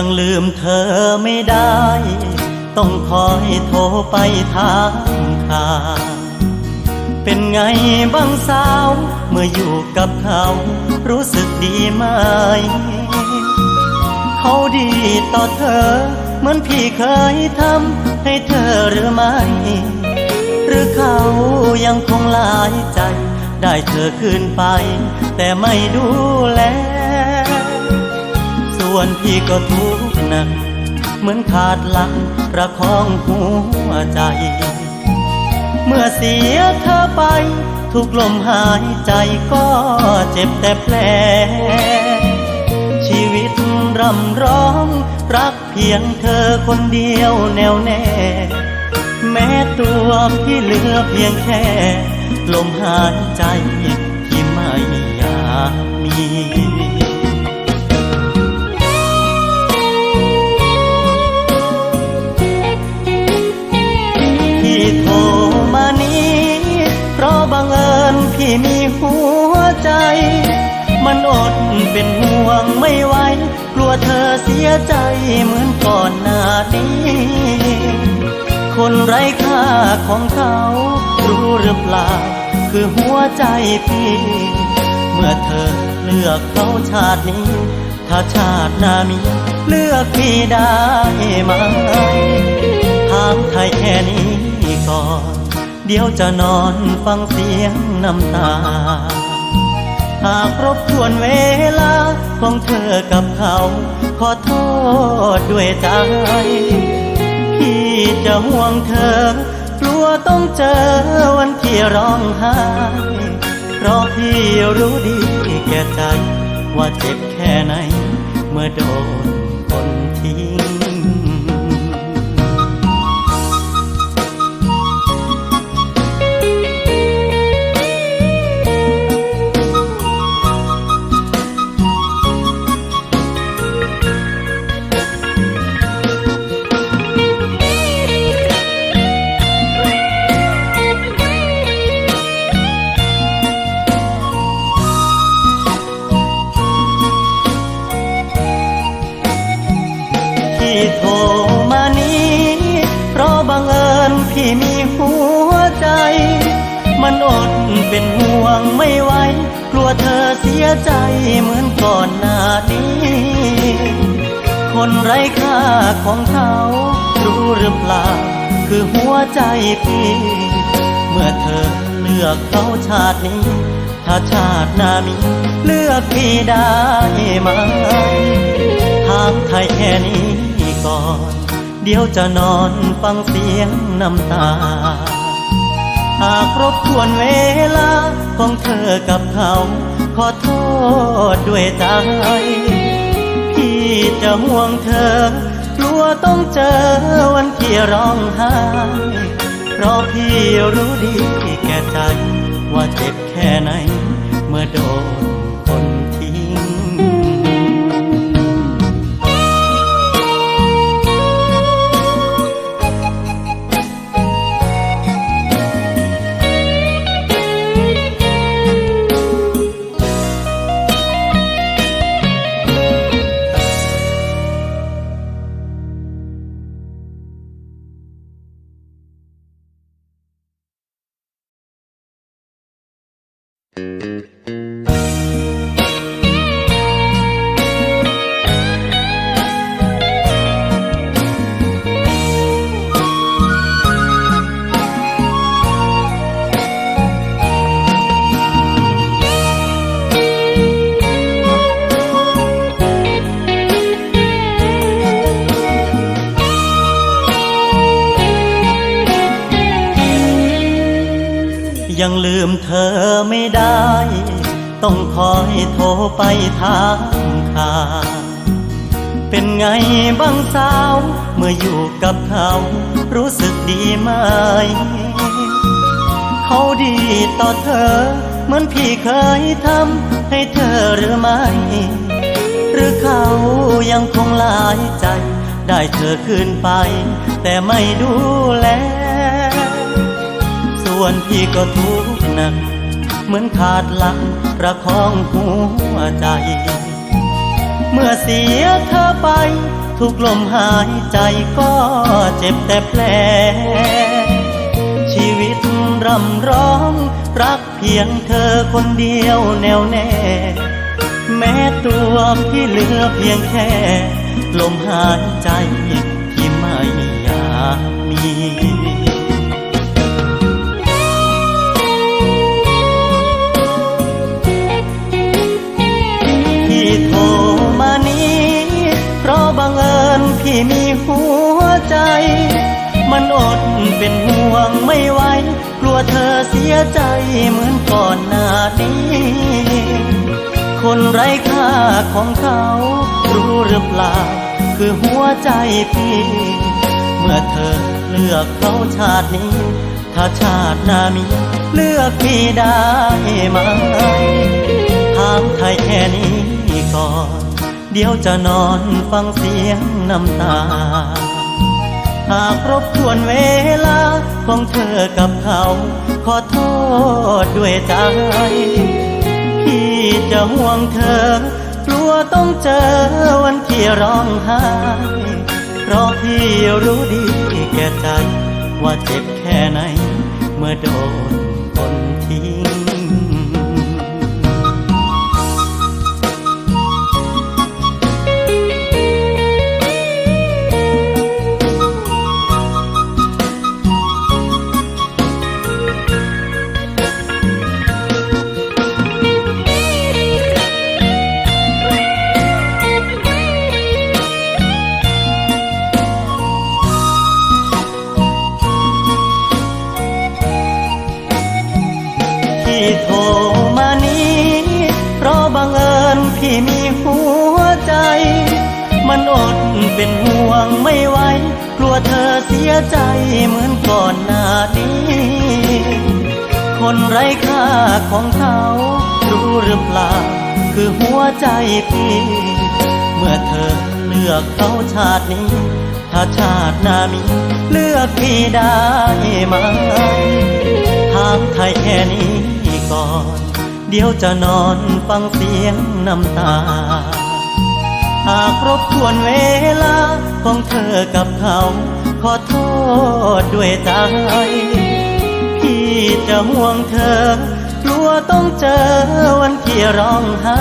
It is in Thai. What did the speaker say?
ยังลืมเธอไม่ได้ ต้องคอยโทรไปถามข่าวเป็นไงบ้างสาว เมื่ออยู่กับเขา รู้สึกดีไหม เขาดีต่อเธอ เหมือนพี่เคยทำให้เธอหรือไม่ หรือเขายังคงหลายใจ ได้เธอคืนไป แต่ไม่ดูแล ส่วนพี่ก็ทุกข์หนัก เหมือนขาดหลักประคองหัวใจ เมื่อเสียเธอไป ทุกลมหายใจก็เจ็บแต่แผลชีวิตรำร้อง รักเพียงเธอคนเดียวแน่วแน่ แม้ตัวพี่เหลือเพียงแค่ ลมหายใจที่ไม่อยากมี เป็นห่วงไม่ไหว กลัวเธอเสียใจเหมือนก่อนหน้านี้ คนไร้ค่าของเขา รู้หรือเปล่า คือหัวใจพี่ เมื่อเธอเลือกเขาชาตินี้ ถ้าชาติหน้ามีเลือกพี่ได้ไหมถามไทยแค่นี้ก่อน เดี๋ยวจะนอนฟังเสียงน้ำตา หากรบกวนเวลาของเธอกับเขา ขอโทษด้วยใจ พี่จะห่วงเธอ กลัวต้องเจอวันที่ร้องไห้ เพราะพี่รู้ดีแก่ใจ ว่าเจ็บแค่ไหน เมื่อโดนคนทิ้ง เป็นห่วงไม่ไหว กลัวเธอเสียใจเหมือนก่อนหน้านี้ คนไร้ค่าของเขา รู้หรือเปล่า คือหัวใจพี่ เมื่อเธอเลือกเขาชาตินี้ ถ้าชาติหน้ามีเลือกพี่ได้ไหมถามไทยแค่นี้ก่อน เดี๋ยวจะนอนฟังเสียงน้ำตา วนเวลาของเธอกับเขา ขอโทษด้วยใจพี่จะห่วงเธอกลัวต้องเจอวันที่ร้องไห้เพราะพี่รู้ดีแก่ใจว่าเจ็บแค่ไหน เมื่อโดน Mm-hmm. ยังลืมเธอไม่ได้ ต้องคอยโทรไปถามข่าวเป็นไงบ้างสาว เมื่ออยู่กับเขา รู้สึกดีไหม เขาดีต่อเธอ เหมือนพี่เคยทำให้เธอหรือไม่ หรือเขายังคงหลายใจ ได้เธอคืนไป แต่ไม่ดูแล วนพี่ก็ทุกข์หนัก เหมือนขาดหลักประคองหัวใจ เมื่อเสียเธอไป ทุกลมหายใจก็เจ็บแต่แผลชีวิตรำร้อง รักเพียงเธอคนเดียวแน่วแน่ แม้ตัวพี่เหลือเพียงแค่ ลมหายใจที่ไม่อยากมี เป็นห่วงไม่ไหว กลัวเธอเสียใจเหมือนก่อนหน้านี้ คนไร้ค่าของเขา รู้หรือเปล่า คือหัวใจพี่ เมื่อเธอเลือกเขาชาตินี้ ถ้าชาติหน้ามี เลือกพี่ได้ไหมถามไทยแค่นี้ก่อน เดี๋ยวจะนอนฟังเสียงน้ำตา หากรบกวนเวลาของเธอกับเขา ขอโทษด้วยใจ พี่จะห่วงเธอกลัวต้องเจอวันที่ร้องไห้ เพราะพี่รู้ดีแก่ใจ ว่าเจ็บแค่ไหน เมื่อโดนคน พี่มีหัวใจ มันอดเป็นห่วงไม่ไหวกลัวเธอเสียใจเหมือนก่อนหน้านี้ คนไร้ค่าของเขารู้หรือเปล่า คือหัวใจพี่ เมื่อเธอเลือกเขาชาตินี้ ถ้าชาติหน้ามีเลือกพี่ได้ไหมถามไทยแค่นี้ก่อน เดี๋ยวจะนอนฟังเสียงน้ำตา หากรบกวนเวลาของเธอกับเขา ขอโทษด้วยใจพี่จะห่วงเธอกลัวต้องเจอวันที่ร้องไห้